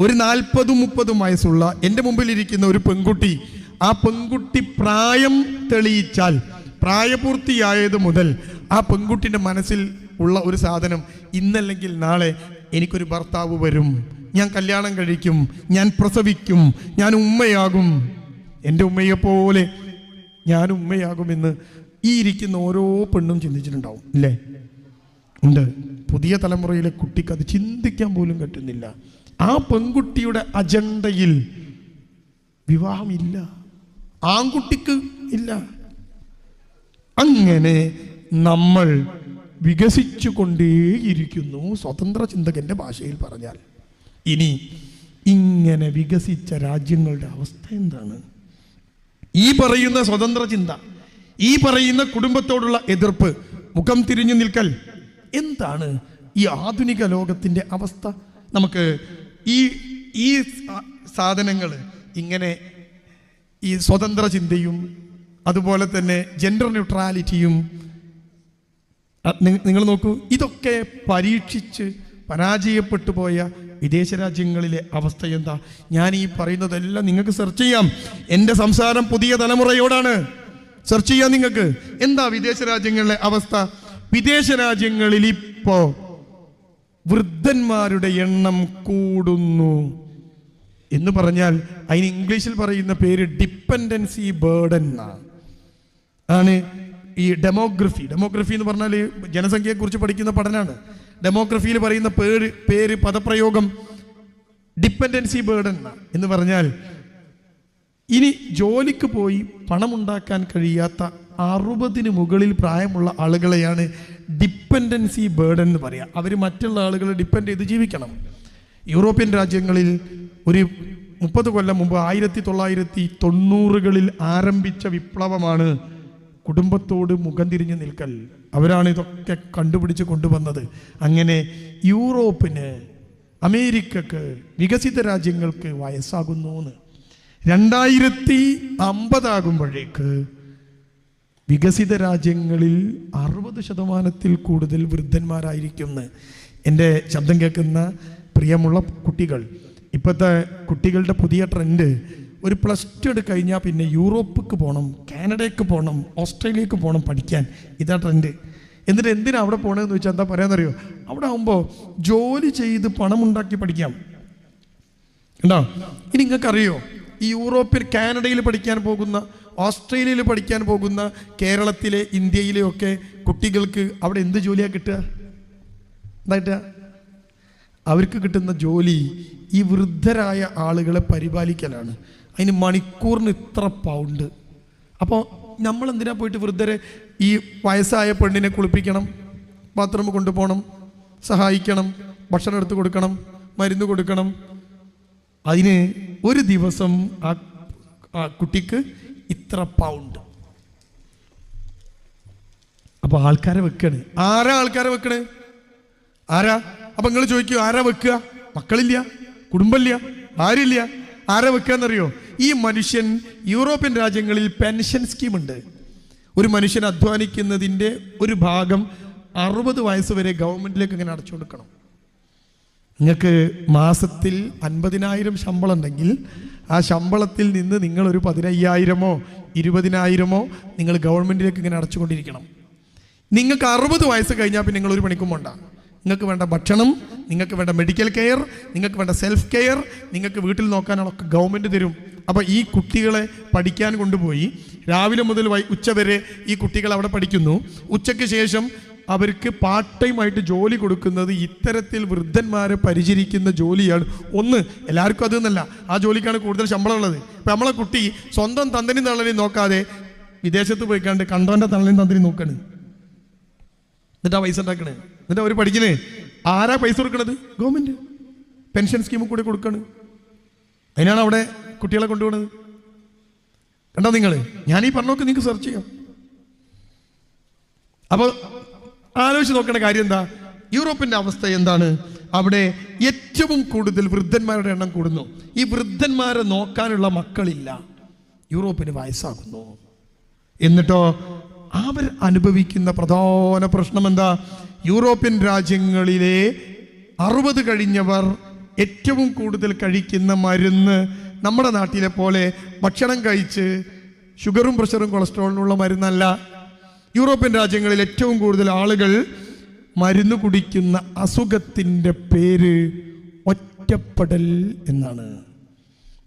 ഒരു നാൽപ്പതും മുപ്പതും വയസ്സുള്ള എന്റെ മുമ്പിലിരിക്കുന്ന ഒരു പെൺകുട്ടി ആ പെൺകുട്ടി പ്രായം തെളിയിച്ചാൽ പ്രായപൂർത്തിയായത് മുതൽ ആ പെൺകുട്ടിന്റെ മനസ്സിൽ ഉള്ള ഒരു സാധനം ഇന്നല്ലെങ്കിൽ നാളെ എനിക്കൊരു ഭർത്താവ് വരും. ഞാൻ കല്യാണം കഴിക്കും ഞാൻ പ്രസവിക്കും ഞാൻ ഉമ്മയാകും. എന്റെ ഉമ്മയെപ്പോലെ ഞാൻ ഉമ്മയാകുമെന്ന് ഈ ഇരിക്കുന്ന ഓരോ പെണ്ണും ചിന്തിച്ചിട്ടുണ്ടാവും അല്ലേ ഉണ്ട്. പുതിയ തലമുറയിലെ കുട്ടിക്ക് അത് ചിന്തിക്കാൻ പോലും പറ്റുന്നില്ല. ആ പെൺകുട്ടിയുടെ അജണ്ടയിൽ വിവാഹമില്ല. ആൺകുട്ടിക്ക് ഇല്ല. അങ്ങനെ നമ്മൾ വികസിച്ചു കൊണ്ടേയിരിക്കുന്നു സ്വതന്ത്ര ചിന്തകന്റെ ഭാഷയിൽ പറഞ്ഞാൽ. ഇനി ഇങ്ങനെ വികസിച്ച രാജ്യങ്ങളുടെ അവസ്ഥ എന്താണ്? ഈ പറയുന്ന സ്വതന്ത്ര ചിന്ത ഈ പറയുന്ന കുടുംബത്തോടുള്ള എതിർപ്പ് മുഖം തിരിഞ്ഞു നിൽക്കൽ എന്താണ് ഈ ആധുനിക ലോകത്തിന്റെ അവസ്ഥ? നമുക്ക് ഈ ഈ സാധനങ്ങൾ ഇങ്ങനെ ഈ സ്വതന്ത്ര ചിന്തയും അതുപോലെ തന്നെ ജെൻഡർ ന്യൂട്രാലിറ്റിയും നിങ്ങൾ നോക്കൂ ഇതൊക്കെ പരീക്ഷിച്ച് പരാജയപ്പെട്ടു പോയ വിദേശ രാജ്യങ്ങളിലെ അവസ്ഥ എന്താ? ഞാൻ ഈ പറയുന്നതെല്ലാം നിങ്ങൾക്ക് സെർച്ച് ചെയ്യാം. എന്റെ സംസാരം പുതിയ തലമുറയോടാണ്. സെർച്ച് ചെയ്യാം നിങ്ങൾക്ക്. എന്താ വിദേശ രാജ്യങ്ങളിലെ അവസ്ഥ? വിദേശ രാജ്യങ്ങളിൽ ഇപ്പോ വൃദ്ധന്മാരുടെ എണ്ണം കൂടുന്നു. എന്ന് പറഞ്ഞാൽ അതിന് ഇംഗ്ലീഷിൽ പറയുന്ന പേര് ഡിപ്പെൻഡൻസി ബേർഡൻ ആണ് ഈ ഡെമോഗ്രഫി ഡെമോഗ്രഫി എന്ന് പറഞ്ഞാൽ ജനസംഖ്യയെക്കുറിച്ച് പഠിക്കുന്ന പഠനമാണ് ഡെമോഗ്രഫിയിൽ പറയുന്ന പേര് പേര് പദപ്രയോഗം ഡിപ്പെൻഡൻസി ബേർഡൻ എന്ന് പറഞ്ഞാൽ ഇനി ജോലിക്ക് പോയി പണമുണ്ടാക്കാൻ കഴിയാത്ത അറുപതിന് മുകളിൽ പ്രായമുള്ള ആളുകളെയാണ് ഡിപ്പെൻഡൻസി ബേർഡൻ എന്ന് പറയുക അവർ മറ്റുള്ള ആളുകളെ ഡിപ്പെൻഡ് ചെയ്ത് ജീവിക്കണം. യൂറോപ്യൻ രാജ്യങ്ങളിൽ ഒരു മുപ്പത് കൊല്ലം മുമ്പ് ആയിരത്തി തൊള്ളായിരത്തി തൊണ്ണൂറുകളിൽ ആരംഭിച്ച വിപ്ലവമാണ് കുടുംബത്തോട് മുഖം തിരിഞ്ഞ് നിൽക്കൽ. അവരാണ് ഇതൊക്കെ കണ്ടുപിടിച്ച് കൊണ്ടുവന്നത്. അങ്ങനെ യൂറോപ്പിന് അമേരിക്കക്ക് വികസിത രാജ്യങ്ങൾക്ക് വയസ്സാകുന്നു രണ്ടായിരത്തി അമ്പതാകുമ്പോഴേക്ക് വികസിത രാജ്യങ്ങളിൽ അറുപത് ശതമാനത്തിൽ കൂടുതൽ വൃദ്ധന്മാരായിരിക്കും എന്റെ ശബ്ദം കേൾക്കുന്ന പ്രിയമുള്ള കുട്ടികൾ. ഇപ്പോഴത്തെ കുട്ടികളുടെ പുതിയ ട്രെൻഡ് ഒരു പ്ലസ് ടു എടുത്ത് കഴിഞ്ഞാൽ പിന്നെ യൂറോപ്പിക്ക് പോകണം കാനഡയ്ക്ക് പോകണം ഓസ്ട്രേലിയക്ക് പോകണം പഠിക്കാൻ. ഇതാ ട്രെൻഡ്. എന്നിട്ട് എന്തിനാണ് അവിടെ പോകണമെന്ന് വെച്ചാൽ എന്താ പറയാന്നറിയോ? അവിടെ ആകുമ്പോൾ ജോലി ചെയ്ത് പണമുണ്ടാക്കി പഠിക്കാം. ഉണ്ടോ ഇനി നിങ്ങൾക്കറിയോ? ഈ യൂറോപ്പിൽ കാനഡയിൽ പഠിക്കാൻ പോകുന്ന ഓസ്ട്രേലിയയിൽ പഠിക്കാൻ പോകുന്ന കേരളത്തിലെ ഇന്ത്യയിലെ ഒക്കെ കുട്ടികൾക്ക് അവിടെ എന്ത് ജോലിയാണ് കിട്ടുക? എന്തായിട്ട്? അവർക്ക് കിട്ടുന്ന ജോലി ഈ വൃദ്ധരായ ആളുകളെ പരിപാലിക്കലാണ്. അതിന് മണിക്കൂറിന് ഇത്ര പൗണ്ട്. അപ്പോൾ നമ്മൾ എന്തിനാ പോയിട്ട് വൃദ്ധരെ ഈ വയസ്സായ പെണ്ണിനെ കുളിപ്പിക്കണം ബാത്റൂം കൊണ്ടുപോകണം സഹായിക്കണം ഭക്ഷണം എടുത്ത് കൊടുക്കണം മരുന്ന് കൊടുക്കണം? അതിന് ഒരു ദിവസം ആ കുട്ടിക്ക് ഇത്ര പൗണ്ട് അപ്പൊ ആൾക്കാരെ വെക്കണ്. ആരാ ആൾക്കാരെ വെക്കണ്? ആരാ? അപ്പൊ നിങ്ങൾ ചോദിക്കൂ ആരാ വെക്കുക? മക്കളില്ല? കുടുംബമില്ല? ആരില്ല ആരാ വെക്കുക എന്നറിയോ ഈ മനുഷ്യൻ യൂറോപ്യൻ രാജ്യങ്ങളിൽ പെൻഷൻ സ്കീം ഉണ്ട്. ഒരു മനുഷ്യൻ അധ്വാനിക്കുന്നതിന്റെ ഒരു ഭാഗം അറുപത് വയസ്സ് വരെ ഗവൺമെന്റിലേക്ക് ഇങ്ങനെ അടച്ചു കൊടുക്കണം. നിങ്ങൾക്ക് മാസത്തിൽ അൻപതിനായിരം ശമ്പളം ഉണ്ടെങ്കിൽ ആ ശമ്പളത്തിൽ നിന്ന് നിങ്ങളൊരു പതിനയ്യായിരമോ ഇരുപതിനായിരമോ നിങ്ങൾ ഗവൺമെന്റിലേക്ക് ഇങ്ങനെ അടച്ചുകൊണ്ടിരിക്കണം. നിങ്ങൾക്ക് അറുപത് വയസ്സ് കഴിഞ്ഞാൽ പിന്നെ നിങ്ങളൊരു പണിക്കും പോണ്ട. നിങ്ങൾക്ക് വേണ്ട ഭക്ഷണം നിങ്ങൾക്ക് വേണ്ട മെഡിക്കൽ കെയർ നിങ്ങൾക്ക് വേണ്ട സെൽഫ് കെയർ നിങ്ങൾക്ക് വീട്ടിൽ നോക്കാനുള്ളൊക്കെ ഗവൺമെന്റ് തരും. അപ്പോൾ ഈ കുട്ടികളെ പഠിക്കാൻ കൊണ്ടുപോയി രാവിലെ മുതൽ വൈ ഉച്ച വരെ ഈ കുട്ടികൾ അവിടെ പഠിക്കുന്നു. ഉച്ചയ്ക്ക് ശേഷം അവർക്ക് പാർട്ട് ടൈം ആയിട്ട് ജോലി കൊടുക്കുന്നത് ഇത്തരത്തിൽ വൃദ്ധന്മാരെ പരിചരിക്കുന്ന ജോലിയാണ്. ഒന്ന് എല്ലാവർക്കും അതൊന്നല്ല ആ ജോലിക്കാണ് കൂടുതൽ ശമ്പളം ഉള്ളത്. ഇപ്പം നമ്മളെ കുട്ടി സ്വന്തം തന്തനും തള്ളനെയും നോക്കാതെ വിദേശത്ത് പോയിക്കാണ്ട് കണ്ടവന്റെ തള്ളനും തന്തനും നോക്കണ്. എന്നിട്ടാ പൈസ ഉണ്ടാക്കണേ? എന്നിട്ട് അവർ പഠിക്കണേ? ആരാ പൈസ കൊടുക്കണത്? ഗവൺമെന്റ് പെൻഷൻ സ്കീം കൂടി കൊടുക്കണ്. അതിനാണ് അവിടെ കുട്ടികളെ കൊണ്ടുപോകുന്നത് കണ്ടോ നിങ്ങൾ ഞാൻ ഈ പറഞ്ഞൊക്കെ നിങ്ങൾക്ക് സെർച്ച് ചെയ്യാം. അപ്പോൾ ആലോചിച്ച് നോക്കേണ്ട കാര്യം എന്താ? യൂറോപ്പിന്റെ അവസ്ഥ എന്താണ്? അവിടെ ഏറ്റവും കൂടുതൽ വൃദ്ധന്മാരുടെ എണ്ണം കൂടുന്നു. ഈ വൃദ്ധന്മാരെ നോക്കാനുള്ള മക്കളില്ല. യൂറോപ്പിന് വയസ്സാകുന്നു. എന്നിട്ടോ അവർ അനുഭവിക്കുന്ന പ്രധാന പ്രശ്നം എന്താ? യൂറോപ്യൻ രാജ്യങ്ങളിലെ അറുപത് കഴിഞ്ഞവർ ഏറ്റവും കൂടുതൽ കഴിക്കുന്ന മരുന്ന് നമ്മുടെ നാട്ടിലെ പോലെ ഭക്ഷണം കഴിച്ച് ഷുഗറും പ്രഷറും കൊളസ്ട്രോളിനുള്ള മരുന്നല്ല. യൂറോപ്യൻ രാജ്യങ്ങളിൽ ഏറ്റവും കൂടുതൽ ആളുകൾ മരുന്ന് കുടിക്കുന്ന അസുഖത്തിന്റെ പേര് ഒറ്റപ്പെടൽ എന്നാണ്.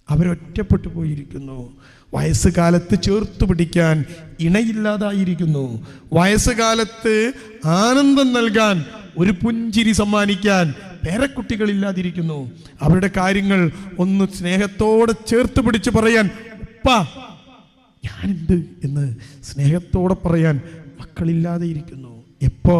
അവരൊറ്റപ്പെട്ടു പോയിരിക്കുന്നു. വയസ്സുകാലത്ത് ചേർത്ത് പിടിക്കാൻ ഇണയില്ലാതായിരിക്കുന്നു. വയസ്സുകാലത്ത് ആനന്ദം നൽകാൻ ഒരു പുഞ്ചിരി സമ്മാനിക്കാൻ പേരക്കുട്ടികളില്ലാതിരിക്കുന്നു. അവരുടെ കാര്യങ്ങൾ ഒന്ന് സ്നേഹത്തോടെ ചേർത്ത് പിടിച്ച് പറയാൻ ഉപ്പ ഞാനുണ്ട് എന്ന് സ്നേഹത്തോടെ പറയാൻ മക്കളില്ലാതെ ഇരിക്കുന്നു. എപ്പോ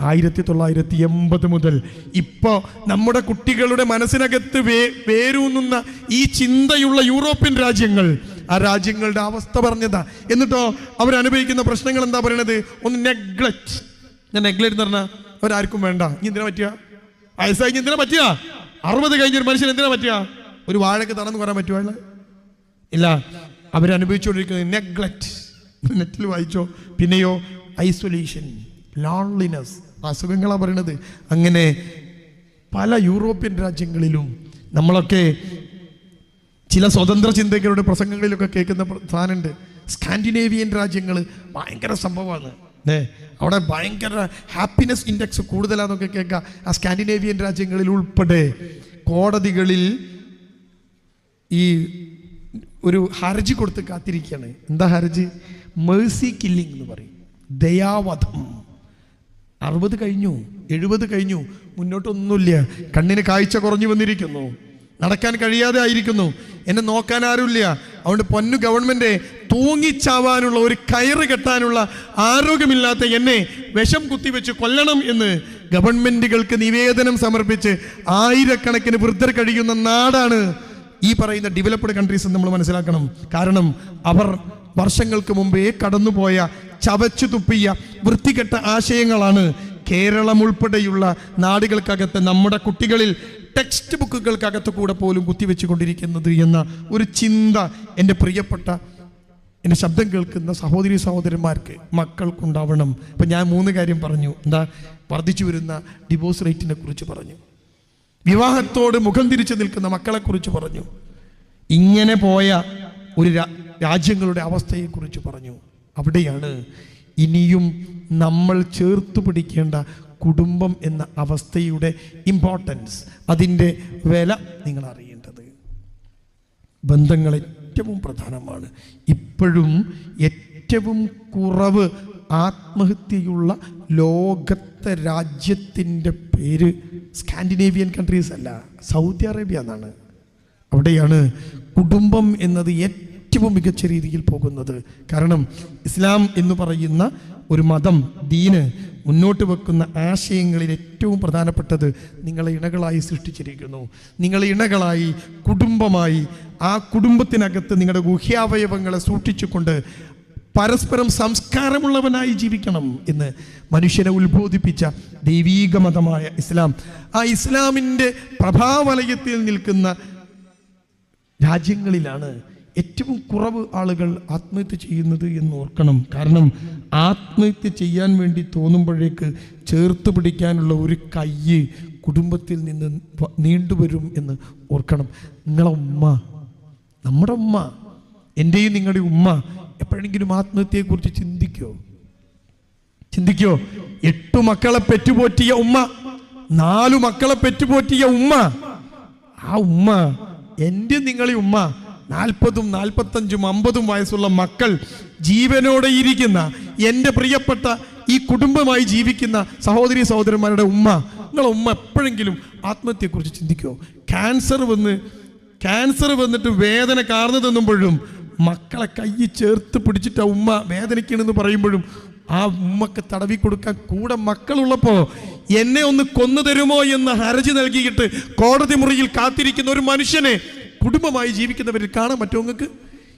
ആയിരത്തി തൊള്ളായിരത്തി എൺപത് മുതൽ ഇപ്പോ നമ്മുടെ കുട്ടികളുടെ മനസ്സിനകത്ത് വേ വേരൂന്നുന്ന ഈ ചിന്തയുള്ള യൂറോപ്യൻ രാജ്യങ്ങൾ ആ രാജ്യങ്ങളുടെ അവസ്ഥ പറഞ്ഞതാ. എന്നിട്ടോ അവരനുഭവിക്കുന്ന പ്രശ്നങ്ങൾ എന്താ പറയണത്? ഒന്ന് നെഗ്ലക്റ്റ് ഞാൻ നെഗ്ലക്റ്റ് എന്ന് പറഞ്ഞാൽ അവരാർക്കും വേണ്ട. ഇനി എന്തിനാ പറ്റുക? വയസ്സായി എന്തിനാ പറ്റുക? അറുപത് കഴിഞ്ഞൊരു മനുഷ്യൻ എന്തിനാ പറ്റുക? ഒരു വാഴക്ക് തടന്ന് പറയാൻ പറ്റുമോ ഇല്ല. അവരനുഭവിച്ചുകൊണ്ടിരിക്കുന്നത് നെഗ്ലക്റ്റ് നെറ്റിൽ വായിച്ചോ. പിന്നെയോ ഐസൊലേഷൻ ലോൺലിനെസ് അസുഖങ്ങളാണ് പറയണത്. അങ്ങനെ പല യൂറോപ്യൻ രാജ്യങ്ങളിലും നമ്മളൊക്കെ ചില സ്വതന്ത്ര ചിന്തകരുടെ പ്രസംഗങ്ങളിലൊക്കെ കേൾക്കുന്ന സാധനമുണ്ട്. സ്കാൻഡിനേവിയൻ രാജ്യങ്ങൾ ഭയങ്കര സംഭവമാണ്. ഏ അവിടെ ഭയങ്കര ഹാപ്പിനെസ് ഇൻഡെക്സ് കൂടുതലാണെന്നൊക്കെ കേൾക്കാം. ആ സ്കാൻഡിനേവിയൻ രാജ്യങ്ങളിൽ ഉൾപ്പെടെ കോടതികളിൽ ഈ ഒരു ഹർജി കൊടുത്ത് കാത്തിരിക്കുകയാണ്. എന്താ ഹർജി? മേഴ്സി കില്ലിംഗ് എന്ന് പറയും. ദയാവധം. അറുപത് കഴിഞ്ഞു എഴുപത് കഴിഞ്ഞു മുന്നോട്ടൊന്നുമില്ല. കണ്ണിന് കാഴ്ച കുറഞ്ഞു വന്നിരിക്കുന്നു. നടക്കാൻ കഴിയാതെ ആയിരിക്കുന്നു. എന്നെ നോക്കാൻ ആരുമില്ല. അതുകൊണ്ട് പൊന്നു ഗവൺമെന്റ് തൂങ്ങിച്ചാവാനുള്ള ഒരു കയറ് കെട്ടാനുള്ള ആരോഗ്യമില്ലാത്ത എന്നെ വിഷം കുത്തിവെച്ച് കൊല്ലണം എന്ന് ഗവൺമെന്റുകൾക്ക് നിവേദനം സമർപ്പിച്ച് ആയിരക്കണക്കിന് വൃദ്ധർ കഴിയുന്ന നാടാണ് ഈ പറയുന്ന ഡെവലപ്ഡ് കൺട്രീസ് നമ്മൾ മനസ്സിലാക്കണം. കാരണം അവർ വർഷങ്ങൾക്ക് മുമ്പേ കടന്നുപോയ ചവച്ചു തുപ്പിയ വൃത്തികെട്ട ആശയങ്ങളാണ് കേരളം ഉൾപ്പെടെയുള്ള നാടുകൾക്കകത്ത് നമ്മുടെ കുട്ടികളിൽ ടെക്സ്റ്റ് ബുക്കുകൾക്കകത്ത് കൂടെ പോലും കുത്തിവെച്ചു കൊണ്ടിരിക്കുന്നത് എന്ന ഒരു ചിന്ത എന്റെ പ്രിയപ്പെട്ട എന്റെ ശബ്ദം കേൾക്കുന്ന സഹോദരി സഹോദരന്മാർക്ക് മക്കൾക്കുണ്ടാവണം. അപ്പം ഞാൻ മൂന്ന് കാര്യം പറഞ്ഞു. എന്താ? വർദ്ധിച്ചു വരുന്ന ഡിവോഴ്സ് റേറ്റിനെ കുറിച്ച് പറഞ്ഞു. വിവാഹത്തോട് മുഖം തിരിച്ചു നിൽക്കുന്ന മക്കളെ കുറിച്ച് പറഞ്ഞു. ഇങ്ങനെ പോയ ഒരു രാജ്യങ്ങളുടെ അവസ്ഥയെക്കുറിച്ച് പറഞ്ഞു. അവിടെയാണ് ഇനിയും നമ്മൾ ചേർത്ത് പിടിക്കേണ്ട കുടുംബം എന്ന അവസ്ഥയുടെ ഇമ്പോർട്ടൻസ് അതിന്റെ വില നിങ്ങൾ അറിയേണ്ടത്. ബന്ധങ്ങൾ ഏറ്റവും പ്രധാനമാണ്. ഇപ്പോഴും ഏറ്റവും കുറവ് ആത്മഹത്യയുള്ള ലോകത്തെ രാജ്യത്തിന്റെ പേര് സ്കാൻഡിനേവിയൻ കൺട്രീസ് അല്ല സൗദി അറേബ്യ എന്നാണ്. അവിടെയാണ് കുടുംബം എന്നത് ഏറ്റവും മികച്ച രീതിയിൽ പോകുന്നത്. കാരണം ഇസ്ലാം എന്ന് പറയുന്ന ഒരു മതം ദീന് മുന്നോട്ട് വെക്കുന്ന ആശയങ്ങളിൽ ഏറ്റവും പ്രധാനപ്പെട്ടത് നിങ്ങളെ ഇണകളായി സൃഷ്ടിച്ചിരിക്കുന്നു. നിങ്ങളെ ഇണകളായി കുടുംബമായി ആ കുടുംബത്തിനകത്ത് നിങ്ങളുടെ ഗുഹ്യാവയവങ്ങളെ സൂക്ഷിച്ചുകൊണ്ട് പരസ്പരം സംസ്കാരമുള്ളവനായി ജീവിക്കണം എന്ന് മനുഷ്യനെ ഉത്ബോധിപ്പിച്ച ദൈവീക മതമായ ഇസ്ലാം. ആ ഇസ്ലാമിന്റെ പ്രഭാവലയത്തിൽ നിൽക്കുന്ന രാജ്യങ്ങളിലാണ് ഏറ്റവും കുറവ് ആളുകൾ ആത്മഹത്യ ചെയ്യുന്നത് എന്ന് ഓർക്കണം. കാരണം ആത്മഹത്യ ചെയ്യാൻ വേണ്ടി തോന്നുമ്പോഴേക്ക് ചേർത്ത് പിടിക്കാനുള്ള ഒരു കയ്യ് കുടുംബത്തിൽ നിന്ന് നീണ്ടുവരും എന്ന് ഓർക്കണം. നിങ്ങളെ ഉമ്മ നമ്മുടെ ഉമ്മ എന്റെയും നിങ്ങളുടെ ഉമ്മ എപ്പോഴെങ്കിലും ആത്മഹത്യയെക്കുറിച്ച് ചിന്തിക്കോ? ചിന്തിക്കോ? എട്ടു മക്കളെ പെറ്റുപോറ്റിയ ഉമ്മ നാലു മക്കളെ പെറ്റുപോറ്റിയ ഉമ്മ. ആ ഉമ്മ എന്റെ നിങ്ങളെ ഉമ്മ നാൽപ്പതും നാൽപ്പത്തഞ്ചും അമ്പതും വയസ്സുള്ള മക്കൾ ജീവനോടെ ഇരിക്കുന്ന എന്റെ പ്രിയപ്പെട്ട ഈ കുടുംബമായി ജീവിക്കുന്ന സഹോദരി സഹോദരന്മാരുടെ ഉമ്മ. നിങ്ങളെ ഉമ്മ എപ്പോഴെങ്കിലും ആത്മഹത്യയെക്കുറിച്ച് ചിന്തിക്കുമോ ക്യാൻസർ വന്ന് ക്യാൻസർ വന്നിട്ട് വേദന കാർന്നു തിന്നുമ്പോഴും മക്കളെ കൈ ചേർത്ത് പിടിച്ചിട്ട് ആ ഉമ്മ വേദനിക്കണമെന്ന് പറയുമ്പോഴും ആ ഉമ്മക്ക് തടവി കൊടുക്കാൻ കൂടെ മക്കളുള്ളപ്പോ എന്നെ ഒന്ന് കൊന്നു തരുമോ എന്ന് ഹർജി നൽകിയിട്ട് കോടതി മുറിയിൽ കാത്തിരിക്കുന്ന ഒരു മനുഷ്യനെ കുടുംബമായി ജീവിക്കുന്നവരിൽ കാണാൻ പറ്റുമോ നിങ്ങൾക്ക്?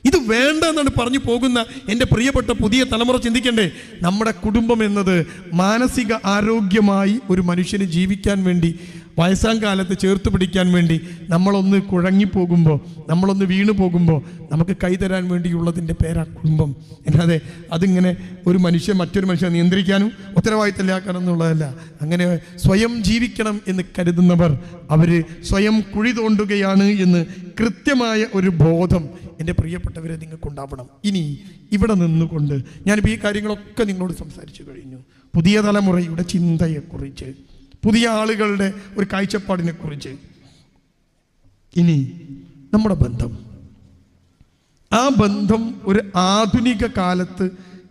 ഇത് വേണ്ട എന്നാണ് പറഞ്ഞു പോകുന്ന എന്റെ പ്രിയപ്പെട്ട പുതിയ തലമുറ ചിന്തിക്കണ്ടേ? നമ്മുടെ കുടുംബം എന്നത് മാനസിക ആരോഗ്യമായി ഒരു മനുഷ്യന് ജീവിക്കാൻ വേണ്ടി വയസ്സാം കാലത്ത് ചേർത്ത് പിടിക്കാൻ വേണ്ടി നമ്മളൊന്ന് കുഴങ്ങിപ്പോകുമ്പോൾ നമ്മളൊന്ന് വീണു പോകുമ്പോൾ നമുക്ക് കൈതരാൻ വേണ്ടിയുള്ളതിന്റെ പേരാ കുടുംബം. അല്ലാതെ അതിങ്ങനെ ഒരു മനുഷ്യൻ മറ്റൊരു മനുഷ്യനെ നിയന്ത്രിക്കാനും ഉത്തരവാദിത്തമില്ലാക്കണം എന്നുള്ളതല്ല. അങ്ങനെ സ്വയം ജീവിക്കണം എന്ന് കരുതുന്നവർ അവർ സ്വയം കുഴി തോണ്ടുകയാണ് എന്ന് കൃത്യമായ ഒരു ബോധം എന്റെ പ്രിയപ്പെട്ടവരെ നിങ്ങൾക്കുണ്ടാവണം. ഇനി ഇവിടെ നിന്നുകൊണ്ട് ഞാനിപ്പോൾ ഈ കാര്യങ്ങളൊക്കെ നിങ്ങളോട് സംസാരിച്ചു കഴിഞ്ഞു. പുതിയ തലമുറയുടെ ചിന്തയെക്കുറിച്ച്. പുതിയ ആളുകളുടെ ഒരു കാഴ്ചപ്പാടിനെ കുറിച്ച് ഇനി നമ്മുടെ ബന്ധം. ആ ബന്ധം ഒരു ആധുനിക കാലത്ത്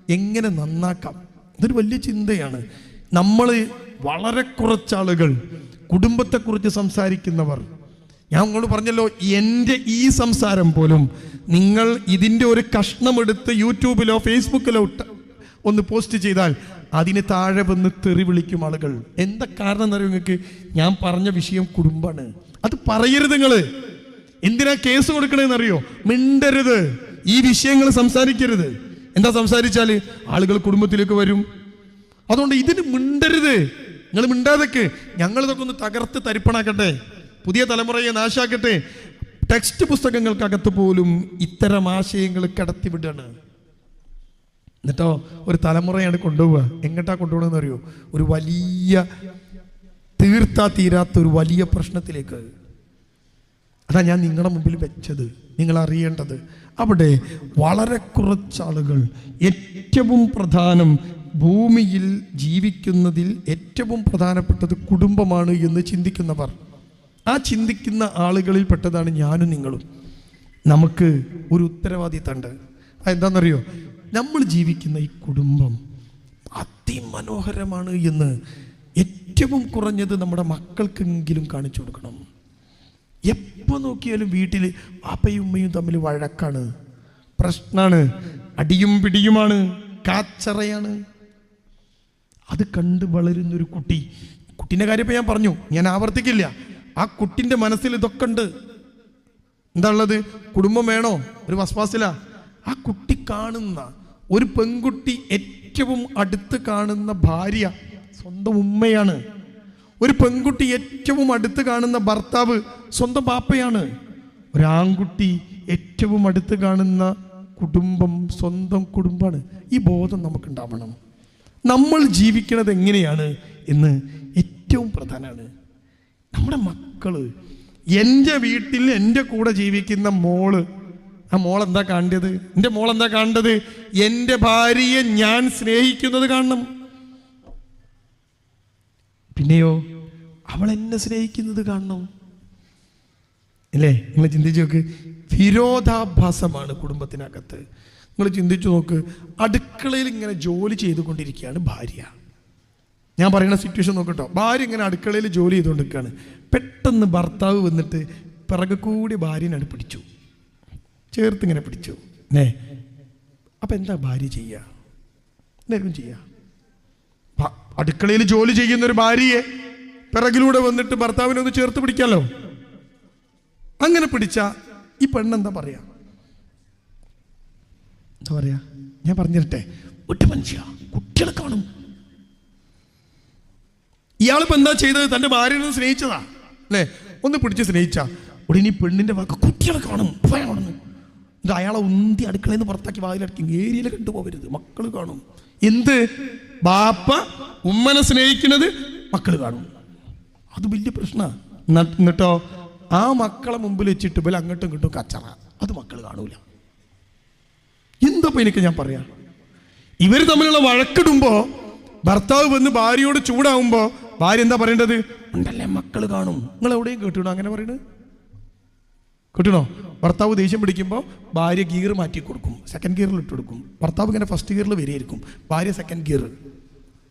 എങ്ങനെ നന്നാക്കാം? ഇതൊരു വലിയ ചിന്തയാണ്. നമ്മൾ വളരെ കുറച്ചാളുകൾ കുടുംബത്തെക്കുറിച്ച് സംസാരിക്കുന്നവർ. ഞാൻ നിങ്ങളോട് പറഞ്ഞല്ലോ എന്റെ ഈ സംസാരം പോലും നിങ്ങൾ ഇതിന്റെ ഒരു കഷ്ണമെടുത്ത് യൂട്യൂബിലോ ഫേസ്ബുക്കിലോ ഒന്ന് പോസ്റ്റ് ചെയ്താൽ അതിന് താഴെ വന്ന് തെറി വിളിക്കും ആളുകൾ. എന്താ കാരണം എന്നറിയോ നിങ്ങൾക്ക്? ഞാൻ പറഞ്ഞ വിഷയം കുടുംബമാണ് അത് പറയരുത് നിങ്ങൾ എന്തിനാ കേസ് കൊടുക്കണേന്ന് അറിയോ മിണ്ടരുത്. ഈ വിഷയങ്ങൾ സംസാരിക്കരുത്. എന്താ സംസാരിച്ചാൽ? ആളുകൾ കുടുംബത്തിലേക്ക് വരും. അതുകൊണ്ട് ഇതിന് മിണ്ടരുത്. നിങ്ങൾ മിണ്ടാതൊക്കെ. ഞങ്ങൾ ഇതൊക്കെ ഒന്ന് തകർത്ത് തരിപ്പണാക്കട്ടെ. പുതിയ തലമുറയെ നാശാക്കട്ടെ. ടെക്സ്റ്റ് പുസ്തകങ്ങൾക്കകത്ത് പോലും ഇത്തരം ആശയങ്ങൾ കടത്തിവിടാണ്. എന്നിട്ടോ ഒരു തലമുറയാണ് കൊണ്ടുപോവുക. എങ്ങോട്ടാ കൊണ്ടുപോകണമെന്ന് അറിയോ? ഒരു വലിയ തീർത്താ തീരാത്ത ഒരു വലിയ പ്രശ്നത്തിലേക്ക്. അതാ ഞാൻ നിങ്ങളുടെ മുമ്പിൽ വെച്ചത്. നിങ്ങൾ അറിയേണ്ടത് അവിടെ വളരെ കുറച്ചാളുകൾ ഏറ്റവും പ്രധാനം ഭൂമിയിൽ ജീവിക്കുന്നതിൽ ഏറ്റവും പ്രധാനപ്പെട്ടത് കുടുംബമാണ് എന്ന് ചിന്തിക്കുന്നവർ. ആ ചിന്തിക്കുന്ന ആളുകളിൽ പെട്ടതാണ് ഞാനും നിങ്ങളും. നമുക്ക് ഒരു ഉത്തരവാദിത്തമുണ്ട്. അതെന്താണെന്നറിയോ? നമ്മൾ ജീവിക്കുന്ന ഈ കുടുംബം അതിമനോഹരമാണ് എന്ന് ഏറ്റവും കുറഞ്ഞത് നമ്മുടെ മക്കൾക്കെങ്കിലും കാണിച്ചു കൊടുക്കണം. എപ്പോൾ നോക്കിയാലും വീട്ടിൽ അപ്പയും ഉമ്മയും തമ്മിൽ വഴക്കാണ്. പ്രശ്നമാണ് അടിയും പിടിയുമാണ് കാച്ചറയാണ്. അത് കണ്ട് വളരുന്നൊരു കുട്ടി. കുട്ടീന്റെ കാര്യം ഞാൻ പറഞ്ഞു ഞാൻ ആവർത്തിക്കില്ല. ആ കുട്ടിന്റെ മനസ്സിൽ ഇതൊക്കെ ഉണ്ട്. എന്താ ഉള്ളത്? കുടുംബം വേണോ? ഒരു വസ്വാസില? ആ കുട്ടി കാണുന്ന ഒരു പെൺകുട്ടി ഏറ്റവും അടുത്ത് കാണുന്ന ഭാര്യ സ്വന്തം ഉമ്മയാണ്. ഒരു പെൺകുട്ടി ഏറ്റവും അടുത്ത് കാണുന്ന ഭർത്താവ് സ്വന്തം പാപ്പയാണ്. ഒരാൺകുട്ടി ഏറ്റവും അടുത്ത് കാണുന്ന കുടുംബം സ്വന്തം കുടുംബമാണ്. ഈ ബോധം നമുക്കുണ്ടാവണം. നമ്മൾ ജീവിക്കുന്നത് എങ്ങനെയാണ് എന്ന് ഏറ്റവും പ്രധാനമാണ്. നമ്മുടെ മക്കൾ എന്റെ വീട്ടിൽ എന്റെ കൂടെ ജീവിക്കുന്ന മോൾ ആ മോൾ എന്താ കാണേണ്ടത് എന്റെ മോൾ എന്താ കാണേണ്ടത് എന്റെ ഭാര്യയെ ഞാൻ സ്നേഹിക്കുന്നത് കാണണം. പിന്നെയോ അവൾ എന്നെ സ്നേഹിക്കുന്നത് കാണണം. അല്ലേ നിങ്ങൾ ചിന്തിച്ചു നോക്ക്. വിരോധാഭാസമാണ് കുടുംബത്തിനകത്ത്. നിങ്ങൾ ചിന്തിച്ചു നോക്ക്. അടുക്കളയിൽ ഇങ്ങനെ ജോലി ചെയ്തുകൊണ്ടിരിക്കുകയാണ് ഭാര്യ. ഞാൻ പറയുന്ന സിറ്റുവേഷൻ നോക്കട്ടോ. ഭാര്യ ഇങ്ങനെ അടുക്കളയിൽ ജോലി ചെയ്തുകൊണ്ടിരിക്കുകയാണ്. പെട്ടെന്ന് ഭർത്താവ് വന്നിട്ട് പിറകെ കൂടി ഭാര്യനെ പിടിച്ചു. ചേർത്ത് ഇങ്ങനെ പിടിച്ചു. നേ. അപ്പം എന്താ ഭാര്യ ചെയ്യുക എന്തായിരിക്കും ചെയ്യുക അടുക്കളയിൽ ജോലി ചെയ്യുന്ന ഒരു ഭാര്യയെ പിറകിലൂടെ വന്നിട്ട് ഭർത്താവിനെ ഒന്ന് ചേർത്ത് പിടിക്കാലോ? അങ്ങനെ പിടിച്ച ഈ പെണ്ണെന്താ പറയാ? എന്താ പറയാ? ഞാൻ പറഞ്ഞിരട്ടെ. ഒറ്റ മനുഷ്യ. കുട്ടികളെ കാണും. ഇയാളിപ്പോ എന്താ ചെയ്തത്? തന്റെ ഭാര്യനെ സ്നേഹിച്ചതാ. അല്ലേ ഒന്ന് പിടിച്ച് സ്നേഹിച്ച. ഉടനെ പെണ്ണിന്റെ വാക്ക് കുട്ടികളെ കാണും. ഭയമാണെന്ന് ഇത് അയാളെ ഉന്തി അടുക്കളയിൽ നിന്ന് പുറത്താക്കി വാതിലടക്കി ഏരിയയിൽ കണ്ടുപോകരുത് മക്കൾ കാണും. എന്ത്? ബാപ്പ ഉമ്മനെ സ്നേഹിക്കുന്നത് മക്കൾ കാണും. അത് വലിയ പ്രശ്നമാണ് എന്നിട്ടോ ആ മക്കളെ മുമ്പിൽ വെച്ചിട്ട് പോലെ അങ്ങോട്ടും ഇങ്ങോട്ടും കച്ചറ. അത് മക്കൾ കാണൂല. എന്തപ്പോ എനിക്ക് ഞാൻ പറയാം? ഇവർ തമ്മിലുള്ള വഴക്കിടുമ്പോ ഭർത്താവ് വന്ന് ഭാര്യയോട് ചൂടാവുമ്പോ ഭാര്യ എന്താ പറയേണ്ടത്? ഉണ്ടല്ലേ മക്കൾ കാണും. നിങ്ങൾ എവിടെയും കേട്ടിടോ അങ്ങനെ പറയണത്? കേട്ടണോ ഭർത്താവ് ദേഷ്യം പിടിക്കുമ്പോൾ ഭാര്യ ഗിയർ മാറ്റി കൊടുക്കും. സെക്കൻഡ് ഗിയറിൽ ഇട്ട് കൊടുക്കും ഭർത്താവ് ഇങ്ങനെ ഫസ്റ്റ് ഗിയറിൽ വരെയായിരിക്കും. ഭാര്യ സെക്കൻഡ് ഗിയർ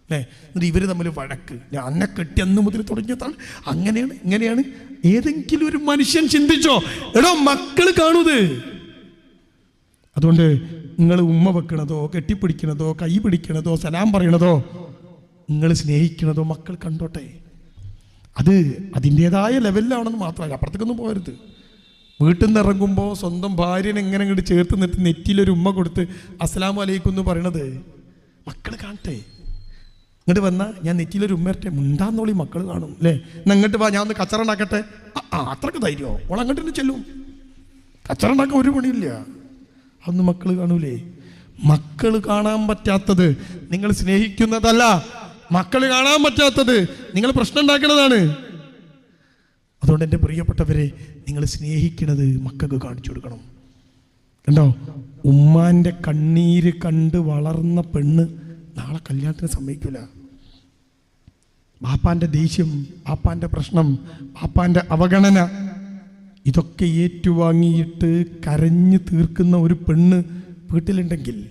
അല്ലേ എന്നിട്ട് ഇവർ തമ്മിൽ വഴക്ക്. ഞാൻ അന്നെ കെട്ടി അന്ന് മുതൽ തുടങ്ങിയതാണ് അങ്ങനെയാണ് ഇങ്ങനെയാണ്. ഏതെങ്കിലും ഒരു മനുഷ്യൻ ചിന്തിച്ചോ എടോ മക്കൾ കാണൂത് അതുകൊണ്ട് നിങ്ങൾ ഉമ്മ വെക്കണതോ കെട്ടിപ്പിടിക്കണതോ കൈ പിടിക്കണതോ സലാം പറയണതോ നിങ്ങൾ സ്നേഹിക്കണതോ മക്കൾ കണ്ടോട്ടെ. അത് അതിന്റെതായ ലെവലിലാണെന്ന് മാത്രമല്ല അപ്പുറത്തേക്കൊന്നും പോകരുത്. വീട്ടിൽ നിന്ന് ഇറങ്ങുമ്പോൾ സ്വന്തം ഭാര്യനെ എങ്ങനെ ഇങ്ങോട്ട് ചേർത്ത് നിർത്തി നെറ്റിയിലൊരു ഉമ്മ കൊടുത്ത് അസ്സലാമു അലൈക്കും എന്ന് പറയണത്. മക്കൾ കാണട്ടെ. ഇങ്ങോട്ട് വന്നാൽ ഞാൻ നെറ്റിയിലൊരു ഉമ്മരട്ടെ മുണ്ടാന്നോളി മക്കൾ കാണും അല്ലേ? എന്നാൽ ഇങ്ങോട്ട് വാ ഞാൻ ഒന്ന് കച്ചറ ഉണ്ടാക്കട്ടെ. ആ അത്രയ്ക്ക് ധൈര്യമോ? ഓൾ അങ്ങോട്ട് തന്നെ ചെല്ലും. കച്ചറ ഉണ്ടാക്കാൻ ഒരു പണിയില്ല. അന്ന് മക്കൾ കാണൂലേ. മക്കൾ കാണാൻ പറ്റാത്തത് നിങ്ങൾ സ്നേഹിക്കുന്നതല്ല. മക്കൾ കാണാൻ പറ്റാത്തത് നിങ്ങൾ പ്രശ്നം ഉണ്ടാക്കുന്നതാണ് അതുകൊണ്ട് എന്റെ പ്രിയപ്പെട്ടവരെ നിങ്ങൾ സ്നേഹിക്കുന്നത് മക്കൾക്ക് കാണിച്ചു കൊടുക്കണം. കണ്ടോ? ഉമ്മാന്റെ കണ്ണീര് കണ്ട് വളർന്ന പെണ്ണ് നാളെ കല്യാണത്തിന് സമ്മതിക്കൂല. ബാപ്പാന്റെ ദേഷ്യം ബാപ്പാന്റെ പ്രശ്നം ബാപ്പാന്റെ അവഗണന ഇതൊക്കെ ഏറ്റുവാങ്ങിയിട്ട് കരഞ്ഞു തീർക്കുന്ന ഒരു പെണ്ണ് വീട്ടിലുണ്ടെങ്കിൽ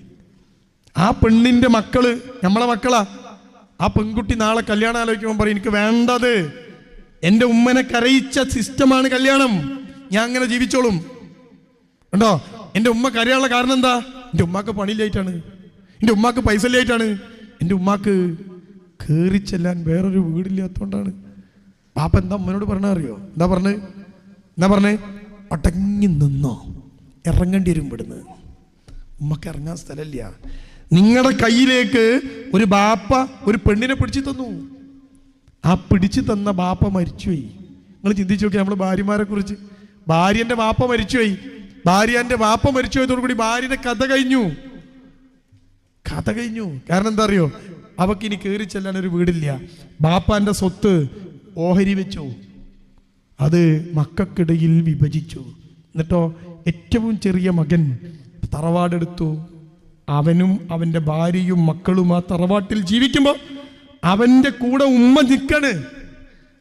ആ പെണ്ണിന്റെ മക്കൾ നമ്മളെ മക്കളാ. ആ പെൺകുട്ടി നാളെ കല്യാണം ആലോചിക്കുമ്പോൾ പറയും എനിക്ക് വേണ്ടത് എന്റെ ഉമ്മനെ കരയിച്ച സിസ്റ്റമാണ് കല്യാണം. ഞാൻ അങ്ങനെ ജീവിച്ചോളും. ഉണ്ടോ എന്റെ ഉമ്മ കരയാനുള്ള കാരണം എന്താ? എന്റെ ഉമ്മാക്ക് പണിയില്ലായിട്ടാണ്. എന്റെ ഉമ്മാക്ക് പൈസ ഇല്ലായിട്ടാണ്. എന്റെ ഉമ്മാക്ക് കയറി ചെല്ലാൻ വേറൊരു വീടില്ലാത്തതുകൊണ്ടാണ് പാപ്പ എന്താ അമ്മനോട് പറഞ്ഞ അറിയോ? എന്താ പറഞ്ഞ്? എന്താ പറഞ്ഞേ? അടങ്ങി നിന്നോ. ഇറങ്ങേണ്ടി വരും ഇവിടുന്ന്. ഉമ്മക്ക് ഇറങ്ങാൻ സ്ഥലമില്ല. നിങ്ങളുടെ കയ്യിലേക്ക് ഒരു ബാപ്പ ഒരു പെണ്ണിനെ പിടിച്ചു തന്നു. ആ പിടിച്ചു തന്ന ബാപ്പ മരിച്ചുപോയി. നിങ്ങൾ ചിന്തിച്ചു നോക്കി നമ്മൾ ഭാര്യമാരെ കുറിച്ച് ഭാര്യന്റെ ബാപ്പ മരിച്ചുപോയി. ഭാര്യന്റെ ബാപ്പ മരിച്ചു പോയതോടുകൂടി ഭാര്യയുടെ കഥ കഴിഞ്ഞു. കഥ കഴിഞ്ഞു. കാരണം എന്താ അറിയോ? അവക്ക് ഇനി കയറി ചെല്ലാൻ ഒരു വീടില്ല. ബാപ്പാന്റെ സ്വത്ത് ഓഹരി വെച്ചു. അത് മക്കൾക്കിടയിൽ വിഭജിച്ചു. എന്നിട്ടോ ഏറ്റവും ചെറിയ മകൻ തറവാടെടുത്തു. അവനും അവന്റെ ഭാര്യയും മക്കളും ആ തറവാട്ടിൽ ജീവിക്കുമ്പോൾ അവന്റെ കൂടെ ഉമ്മ നിൽക്കണ്.